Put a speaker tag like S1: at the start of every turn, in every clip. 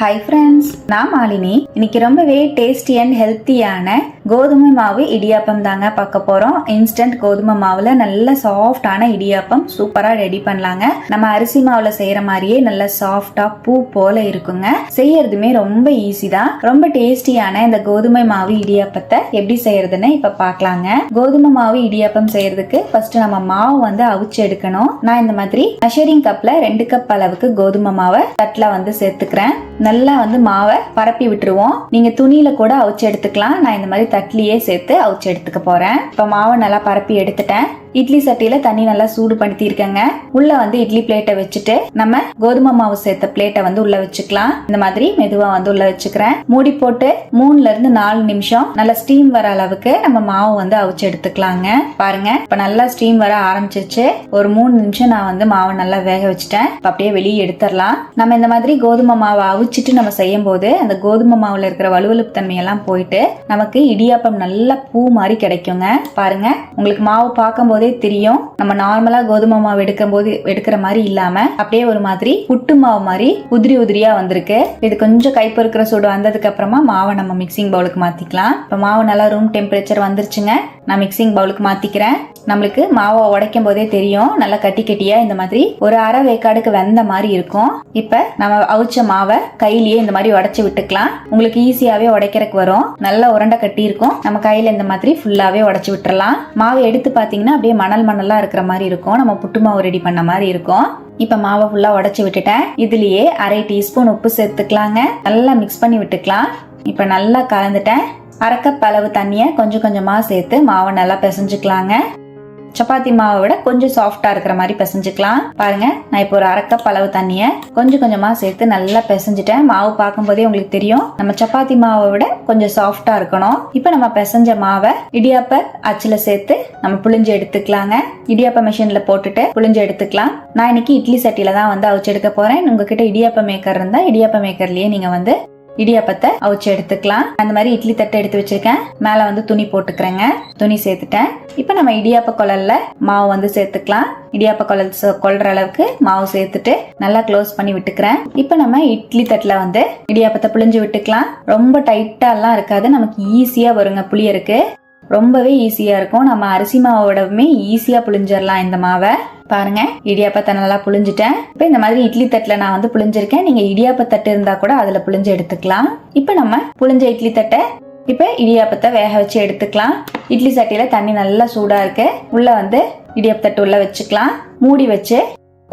S1: Hi friends நான் மாலினி. இன்னைக்கு ரொம்பவே டேஸ்டி அண்ட் ஹெல்த்தியான கோதுமை மாவு இடியாப்பம் தாங்க பார்க்க போறோம். இன்ஸ்டன்ட் கோதுமை மாவுல நல்ல சாஃப்டான இடியாப்பம் சூப்பரா ரெடி பண்ணலாங்க. நம்ம அரிசி மாவுல செய்யற மாதிரியே நல்ல சாஃப்டா பூ போல இருக்குங்க. செய்யறதுமே ரொம்ப ஈஸி தான். ரொம்ப டேஸ்டியான இந்த கோதுமை மாவு இடியாப்பத்தை எப்படி செய்யறதுன்னு இப்ப பார்க்கலாங்க. கோதுமை மாவு இடியாப்பம் செய்யறதுக்கு ஃபர்ஸ்ட் நம்ம மாவு வந்து அவிச்சு எடுக்கணும். நான் இந்த மாதிரி மெஷரிங் கப்ல ரெண்டு கப் அளவுக்கு கோதுமை மாவை தட்டுல வந்து சேர்த்துக்கிறேன். நல்லா வந்து மாவை பரப்பி விட்டுருவோம். நீங்க துணியில கூட அவிச்சு எடுத்துக்கலாம். நான் இந்த மாதிரி தட்லியே சேர்த்து அவிச்சு எடுத்துக்க போறேன். இப்போ மாவை நல்லா பரப்பி எடுத்துட்டேன். இட்லி சட்டியில தண்ணி நல்லா சூடு படுத்திருக்கேங்க உள்ள வந்து இட்லி பிளேட்டை வச்சுட்டு நம்ம கோதுமை மாவு சேர்த்த பிளேட்டை வந்து உள்ள வச்சுக்கலாம். இந்த மாதிரி மெதுவா வந்து உள்ள வச்சுக்கிறேன். மூடி போட்டு மூணுல இருந்து நாலு நிமிஷம் நல்லா ஸ்டீம் வர அளவுக்கு நம்ம மாவு வந்து அவிச்சு எடுத்துக்கலாங்க. பாருங்க இப்ப நல்லா ஸ்டீம் வர ஆரம்பிச்சிருச்சு. ஒரு மூணு நிமிஷம் நான் வந்து மாவை நல்லா வேக வச்சுட்டேன். அப்படியே வெளியே எடுத்துடலாம். நம்ம இந்த மாதிரி கோதுமை மாவை அவிச்சிட்டு நம்ம செய்யும் போது அந்த கோதுமை மாவுல இருக்கிற வலுவலுப்பு தன்மையெல்லாம் போயிட்டு நமக்கு இடியாப்பம் நல்லா பூ மாதிரி கிடைக்குங்க. பாருங்க உங்களுக்கு மாவு பார்க்கும்போது தெரியும். நம்ம நார்மலா கோதுமை மாவு எடுக்கும் போது எடுக்கிற மாதிரி இல்லாம அப்படியே ஒரு மாதிரி புட்டு மாவு மாதிரி உதிரி உதிரியா வந்திருக்கு. இது கொஞ்சம் கைப்பறுக்கிற சூடு வந்ததுக்கு அப்புறமா மாவை நம்ம மிக்சிங் பவுலுக்கு மாத்திக்கலாம். இப்போ மாவு நல்லா ரூம் டெம்பரேச்சர் வந்துருச்சுங்க. நான் மிக்சிங் பவுலுக்கு மாத்திக்கிறேன். நம்மளுக்கு மாவை உடைக்கும் போதே தெரியும். நல்லா கட்டி கட்டியா இந்த மாதிரி ஒரு அரை வேக்காடுக்கு வெந்த மாதிரி இருக்கும். இப்ப நம்ம அவிச்ச மாவை கையிலேயே இந்த மாதிரி உடைச்சு விட்டுக்கலாம். உங்களுக்கு ஈஸியாவே உடைக்கிறதுக்கு வரும். நல்லா உருண்டை கட்டி இருக்கும். நம்ம கையில இந்த மாதிரி ஃபுல்லாவே உடைச்சு விட்டுறலாம். மாவை எடுத்து பாத்தீங்கன்னா அப்படியே மணல் மணலா இருக்கிற மாதிரி இருக்கும். நம்ம புட்டு மாவு ரெடி பண்ண மாதிரி இருக்கும். இப்ப மாவை ஃபுல்லா உடைச்சு விட்டுட்டேன். இதுலயே அரை டீஸ்பூன் உப்பு சேர்த்துக்கலாங்க. நல்லா மிக்ஸ் பண்ணி விட்டுக்கலாம். இப்ப நல்லா கலந்துட்டேன். அரைக்கப் அளவு தண்ணியை கொஞ்சம் கொஞ்சமாக சேர்த்து மாவை நல்லா பிசைஞ்சுக்கலாங்க. சப்பாத்தி மாவை விட கொஞ்சம் சாஃப்டா இருக்கிற மாதிரி பிசைஞ்சுக்கலாம். பாருங்க நான் இப்போ ஒரு அரைக்கப் அளவு தண்ணியை கொஞ்சம் கொஞ்சமா சேர்த்து நல்லா பிசைஞ்சிட்டேன். மாவு பார்க்கும்போதே உங்களுக்கு தெரியும். நம்ம சப்பாத்தி மாவை விட கொஞ்சம் சாஃப்டா இருக்கணும். இப்போ நம்ம பிசைஞ்ச மாவை இடியாப்ப அச்சுல சேர்த்து நம்ம புளிஞ்சு எடுத்துக்கலாங்க. இடியாப்ப மிஷின்ல போட்டுட்டு புளிஞ்சு எடுத்துக்கலாம். நான் இன்னைக்கு இட்லி சட்டியில தான் வந்து அவிச்சு எடுக்க போறேன். உங்ககிட்ட இடியாப்ப மேக்கர் இருந்தா இடியாப்ப மேக்கர்லயே நீங்க வந்து இடியாப்பத்தை அவிச்சு எடுத்துக்கலாம். அந்த மாதிரி இட்லி தட்டை எடுத்து வச்சிருக்கேன். மேல வந்து துணி போட்டுக்கிறேங்க. துணி சேர்த்துட்டேன். இப்போ நம்ம இடியாப்ப குழல்ல மாவு வந்து சேர்த்துக்கலாம். இடியாப்ப குழல் கொள்ற அளவுக்கு மாவு சேர்த்துட்டு நல்லா க்ளோஸ் பண்ணி விட்டுக்கிறேன். இப்போ நம்ம இட்லி தட்டுல வந்து இடியாப்பத்தை புளிஞ்சு விட்டுக்கலாம். ரொம்ப டைட்டா எல்லாம் இருக்காது. நமக்கு ஈஸியா வருங்க. புளியருக்கு ரொம்பவே ஈஸியா இருக்கும். நம்ம அரிசி மாவோடவுமே ஈஸியாக ஈஸியா புளிஞ்சிடலாம் இந்த மாவை. பாருங்க இடியாப்பத்தை நல்லா புளிஞ்சிட்டேன் இப்போ இந்த மாதிரி இட்லி தட்டுல நான் வந்து புளிஞ்சிருக்கேன் நீங்க இடியாப்ப தட்டு இருந்தா கூட அதுல புளிஞ்சு எடுத்துக்கலாம். இப்போ நம்ம புளிஞ்ச இட்லி தட்டை இப்போ இடியாப்பத்தை வேக வச்சு எடுத்துக்கலாம். இட்லி சட்டியில தண்ணி நல்லா சூடா இருக்கு. உள்ள வந்து இடியாப்பத்தட்டு உள்ளே உள்ள வச்சுக்கலாம். மூடி வச்சு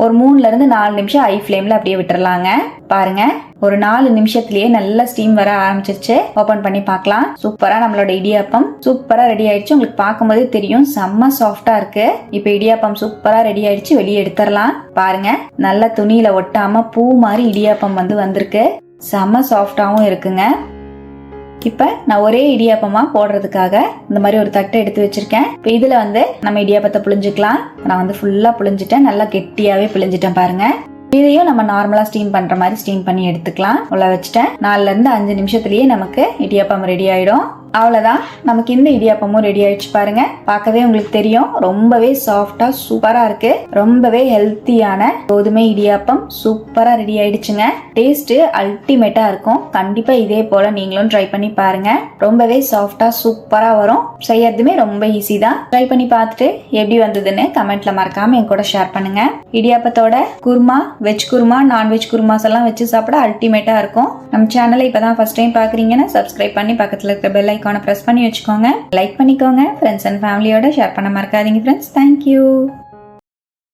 S1: ஒரு மூணுல இருந்து நாலு நிமிஷம் ஹை ஃப்ளேம்ல அப்படியே விட்டுறலாங்க. பாருங்க ஒரு நாலு நிமிஷத்துலயே நல்லா ஸ்டீம் வர ஆரம்பிச்சிருச்சு. ஓபன் பண்ணி பார்க்கலாம். சூப்பரா நம்மளோட இடியாப்பம் சூப்பரா ரெடி ஆயிடுச்சு. உங்களுக்கு பார்க்கும்போதே தெரியும் செம்ம சாஃப்டா இருக்கு. இப்போ இடியாப்பம் சூப்பரா ரெடி ஆயிடுச்சு. வெளியே எடுத்துடலாம். பாருங்க நல்ல துணியில ஒட்டாம பூ மாதிரி இடியாப்பம் வந்து வந்திருக்கு. செம்ம சாஃப்டாவும் இருக்குங்க. இப்போ நான் ஒரே இடியாப்பமா போடுறதுக்காக இந்த மாதிரி ஒரு தட்டை எடுத்து வச்சிருக்கேன். இப்போ இதுல வந்து நம்ம இடியாப்பத்தை புளிஞ்சுக்கலாம் நான் வந்து ஃபுல்லா புளிஞ்சிட்டேன் நல்லா கெட்டியாவே புளிஞ்சிட்டேன் பாருங்க. இதையும் நம்ம நார்மலா ஸ்டீம் பண்ற மாதிரி ஸ்டீம் பண்ணி எடுத்துக்கலாம். உள்ள வச்சுட்டேன். நாலுல இருந்து அஞ்சு நிமிஷத்துலயே நமக்கு இடியாப்பம் ரெடி ஆயிடும். அவ்வளோதான் நமக்கு இந்த இடியாப்பமும் ரெடி ஆயிடுச்சு பாருங்க. பார்க்கவே உங்களுக்கு தெரியும். ரொம்பவே சாஃப்டா சூப்பரா இருக்கு. ரொம்பவே ஹெல்த்தியான கோதுமை இடியாப்பம் சூப்பரா ரெடி ஆயிடுச்சுங்க. டேஸ்ட் அல்டிமேட்டா இருக்கும். கண்டிப்பா இதே போல நீங்களும் ட்ரை பண்ணி பாருங்க. ரொம்பவே சாஃப்டா சூப்பரா வரும். செய்யறதுமே ரொம்ப ஈஸி தான். ட்ரை பண்ணி பார்த்துட்டு எப்படி வந்ததுன்னு கமெண்ட்ல மறக்காம என் கூட ஷேர் பண்ணுங்க. இடியாப்பத்தோட kurma veg kurma non veg kurmas எல்லாம் வச்சு சாப்பிட அல்டிமேட்டா இருக்கும். நம்ம சேனலை இப்பதான் ஃபர்ஸ்ட் டைம் பாக்குறீங்கன்னா சப்ஸ்கிரைப் பண்ணி பக்கத்துல இருக்க பெல் ஐக்கானை பிரஸ் பண்ணி வச்சுக்கோங்க. லைக் பண்ணிக்கோங்க. ஃப்ரெண்ட்ஸ் அண்ட் ஃபேமிலியோட ஷேர் பண்ண மறக்காதீங்க ஃப்ரெண்ட்ஸ் தேங்க்யூ